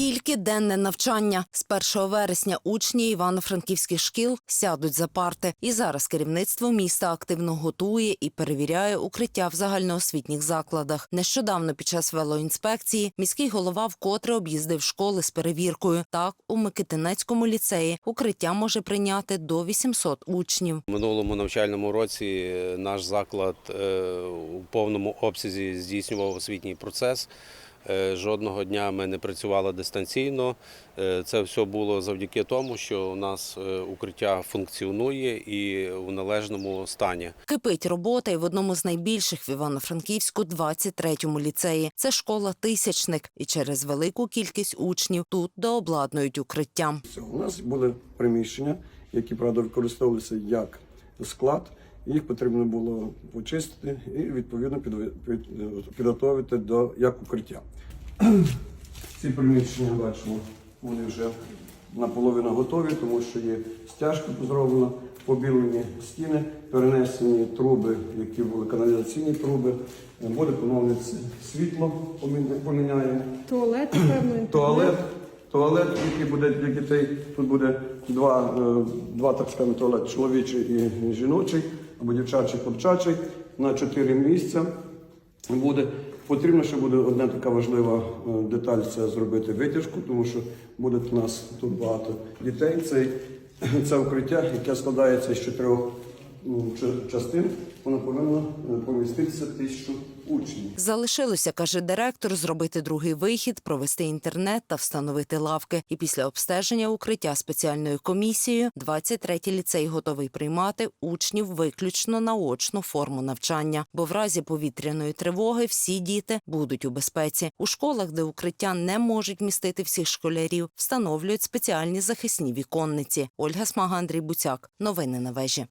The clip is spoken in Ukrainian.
Тільки денне навчання з 1 вересня учні івано-франківських шкіл сядуть за парти. І зараз керівництво міста активно готує і перевіряє укриття в загальноосвітніх закладах. Нещодавно під час велоінспекції міський голова вкотре об'їздив школи з перевіркою. Так, у Микитинецькому ліцеї укриття може прийняти до 800 учнів. Минулому навчальному році е, наш заклад е, у повному обсязі здійснював освітній процес. Е, Жодного дня ми не працювали дистанційно. Е, Це все було завдяки тому, що у нас е, укриття функціонує і у належному стані. Кипить робота і в одному з найбільших в Івано-Франківську 23-му ліцеї. Це школа тисячник, і через велику кількість учнів тут дообладнують укриття. У нас були приміщення, які правда використовувалися як склад. Їх потрібно було почистити і відповідно підготовити до як укриття. Ці приміщення бачимо, вони вже наполовину готові, тому що є стяжка зроблена, побілені стіни, перенесені труби, які були каналізаційні труби. Буде поновлюється світло, поміня- поміняємо. Туалет, певно, інтернет. Туалет, туалет, який буде для дітей. Тут буде два, е, два так скажемо, туалет, чоловічий і жіночий, або дівчачий, хлопчачий, на чотири місця буде. Потрібно ще буде одна така важлива е, деталь це зробити витяжку, тому що буде у нас тут багато дітей. Це, це укриття, яке складається з чотирьох частин, воно повинно е, поміститися тисячу учнів. Залишилося, каже директор, зробити другий вихід, провести інтернет та встановити лавки. І після обстеження укриття спеціальною комісією 23-й ліцей готовий приймати учнів виключно на очну форму навчання. Бо в разі повітряної тривоги всі діти будуть у безпеці. У школах, де укриття не можуть містити всіх школярів, встановлюють спеціальні захисні віконниці. Ольга Смага, Андрій Буцяк. Новини на вежі.